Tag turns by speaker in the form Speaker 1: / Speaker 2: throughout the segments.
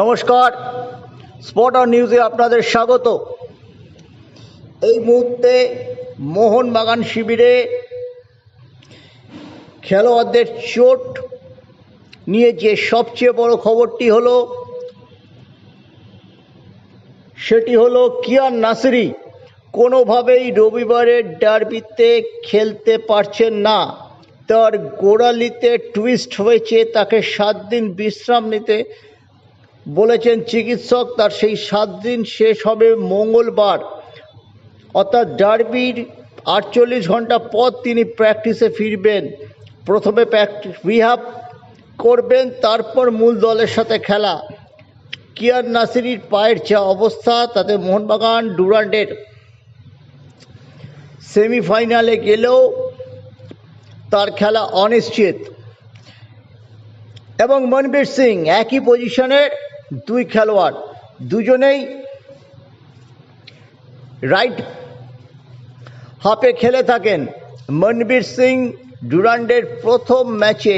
Speaker 1: নমস্কার। Spot on নিউজে আপনাদের স্বাগত। এই মুহূর্তে মোহনবাগান শিবিরে খেলোয়াড়দের চোট নিয়ে যে সবচেয়ে বড় খবরটি হলো, সেটি হলো কিয়ান নাসিরি কোনোভাবেই রবিবারের ডার্বিতে খেলতে পারছেন না। তার গোড়ালিতে টুইস্ট হয়েছে, তাকে সাত দিন বিশ্রাম নিতে বলেছেন চিকিৎসক, তার সেই সাত দিন শেষ হবে মঙ্গলবার। অর্থাৎ ডার্বির আটচল্লিশ ঘণ্টা পর তিনি প্র্যাকটিসে ফিরবেন। প্রথমে প্র্যাকটিস রিহাব করবেন, তারপর মূল দলের সাথে খেলা। কিয়ার নাসিরির পায়ের যা অবস্থা, তাতে মোহনবাগান ডুরান্ডের সেমিফাইনালে গেলেও তার খেলা অনিশ্চিত। এবং মনবীর সিং একই পজিশনের দুই খেলোয়াড়, দুজনেই রাইট হাফে খেলে থাকেন। মনবীর সিং ডুরান্ডের প্রথম ম্যাচে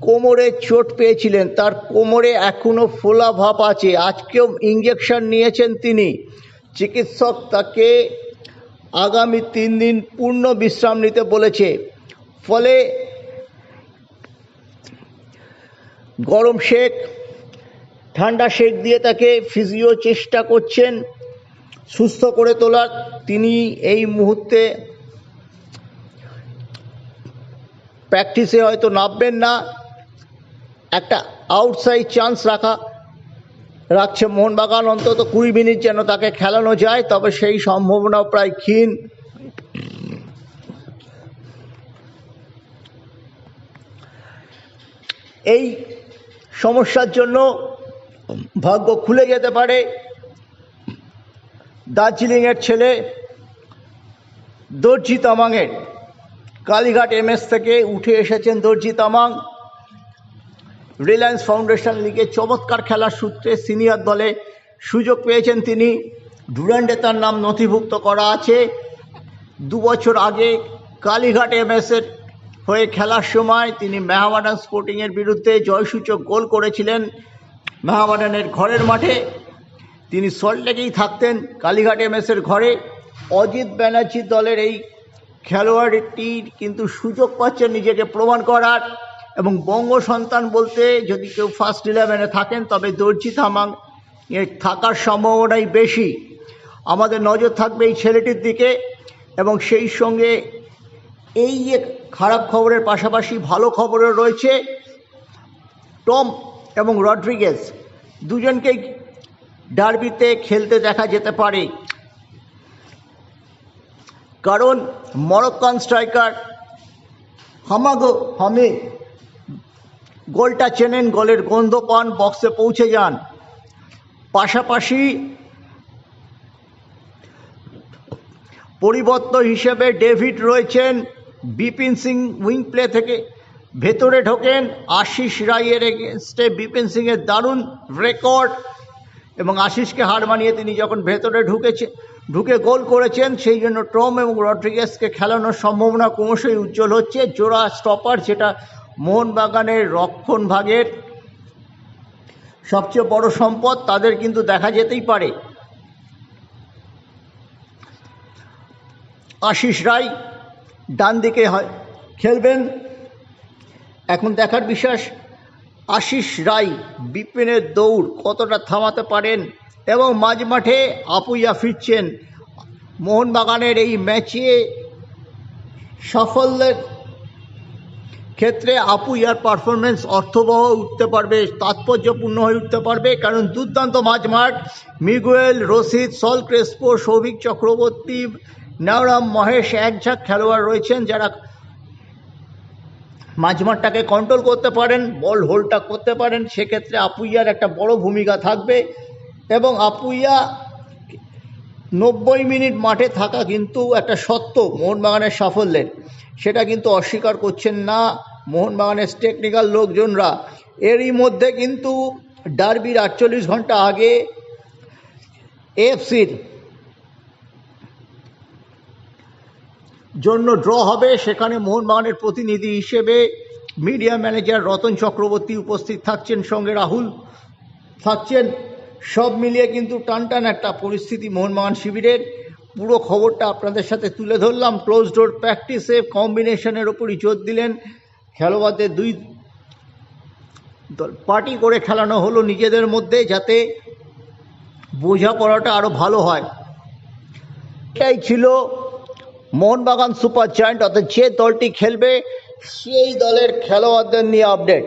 Speaker 1: কোমরে চোট পেয়েছিলেন। তার কোমরে এখনও ফোলা ভাব আছে। আজকেও ইঞ্জেকশন নিয়েছেন তিনি। চিকিৎসক তাকে আগামী তিন দিন পূর্ণ বিশ্রাম নিতে বলেছে। ফলে গরম শেক ঠান্ডা শেক দিয়ে তাকে ফিজিও চেষ্টা করছেন, সুস্থ করে তোলার। তিনি এই মুহূর্তে প্র্যাকটিসে হয়তো নামবেন না। একটা আউটসাইড চান্স রাখা, রাখছে মোহনবাগান। অন্তত কুড়ি মিনিট যেন তাকে খেলানো যায়, তবে সেই সম্ভাবনাও প্রায় ক্ষীণ। এই সমস্যার জন্য ভাগ্য খুলে যেতে পারে। দার্জিলিংয়ের ছেলে দর্জি তামাংয়ের। কালীঘাট এমএস থেকে উঠে এসেছেন দর্জি তামাং। রিলায়েন্স ফাউন্ডেশন লিগে চমৎকার খেলার সূত্রে সিনিয়র দলে সুযোগ পেয়েছেন তিনি। ডুরান্ডে তার নাম নথিভুক্ত করা আছে। দু বছর আগে কালীঘাট এমএসের হয়ে খেলার সময় তিনি মেহামাডান স্পোর্টিংয়ের বিরুদ্ধে জয়সূচক গোল করেছিলেন। মেহামাডানের ঘরের মাঠে। তিনি সল্টলেকেই থাকতেন কালীঘাট এমএসের ঘরে। অজিত ব্যানার্জি দলের এই খেলোয়াড়টির কিন্তু সুযোগ পাচ্ছেন নিজেকে প্রমাণ করার এবং বঙ্গ সন্তান বলতে যদি কেউ ফার্স্ট ইলেভেনে থাকেন, তবে দর্জি থামাং এর থাকার সম্ভাবনাই বেশি। আমাদের নজর থাকবে এই ছেলেটির দিকে এবং সেই সঙ্গে এই যে খারাপ খবরের পাশাপাশি ভালো খবরও রয়েছে। টম এবং রড্রিগেজ দুজনকেই ডার্বিতে খেলতে দেখা যেতে পারে। কারণ মরক্কান স্ট্রাইকার হামাগো হামে গোলটা চেনেন, গোলের গন্ধ পান, বক্সে পৌঁছে যান। পাশাপাশি পরিবর্তন হিসেবে ডেভিড রয়েছেন, বিপিন সিং উইং প্লে থেকে ভেতরে ঢোকেন, আশিস রায়ের এগেনস্টে বিপিন সিংয়ের দারুণ রেকর্ড এবং আশিসকে হার মানিয়ে তিনি যখন ভেতরে ঢুকেছে, ঢুকে গোল করেছেন, সেই জন্য ট্রম এবং রড্রিগেসকে খেলানোর সম্ভাবনা ক্রমশই উজ্জ্বল হচ্ছে। জোড়া স্টপার যেটা মোহনবাগানের রক্ষণ ভাগের সবচেয়ে বড় সম্পদ, তাদের কিন্তু দেখা যেতেই পারে। আশিস রায় ডান দিকে হয়, খেলবেন। এখন দেখার বিশ্বাস, আশিস রায় বিপিনের দৌড় কতটা থামাতে পারেন এবং মাঝ মাঠে আপুইয়া ফিরছেন? মোহনবাগানের এই ম্যাচে সাফল্যের ক্ষেত্রে আপুইয়ার পারফরমেন্স অর্থবহ উঠতে পারবে, তাৎপর্যপূর্ণ হয়ে উঠতে পারবে, কারণ দুর্দান্ত মাঝমাঠ Miguel Rashid Saul Crespo, Souvik Chakraborty Naorem Mahesh একঝাক খেলোয়াড় রয়েছেন যারা মাঝমাঠটাকে কন্ট্রোল করতে পারেন বল হোল্ডটা করতে পারেন, সেক্ষেত্রে আপুইয়ার একটা বড় ভূমিকা থাকবে। এবং আপুইয়া নব্বই মিনিট মাঠে থাকা কিন্তু একটা সত্য, মোহনবাগানের সাফল্যের সেটা কিন্তু অস্বীকার করছেন না মোহনবাগানের টেকনিক্যাল লোকজনরা। এরই মধ্যে কিন্তু ডার্বির আটচল্লিশ ঘণ্টা আগে এফসির জন্য ড্র হবে, সেখানে মোহনবাগানের প্রতিনিধি হিসেবে মিডিয়া ম্যানেজার রতন চক্রবর্তী উপস্থিত থাকছেন সঙ্গে রাহুল থাকছেন। সব মিলিয়ে কিন্তু টানটান একটা পরিস্থিতি মোহনবাগান শিবিরের। পুরো খবরটা আপনাদের সাথে তুলে ধরলাম। ক্লোজ ডোর প্র্যাকটিসে কম্বিনেশনের ওপরই জোর দিলেন। খেলোয়াড়দের দুই দল পার্টি করে খেলানো হলো নিজেদের মধ্যে যাতে বোঝাপড়াটা আরও ভালো হয়। এটাই ছিল মোহনবাগান সুপার জায়ান্ট অর্থাৎ যে দলটি খেলবে সেই দলের খেলোয়াড়দের নিয়ে আপডেট।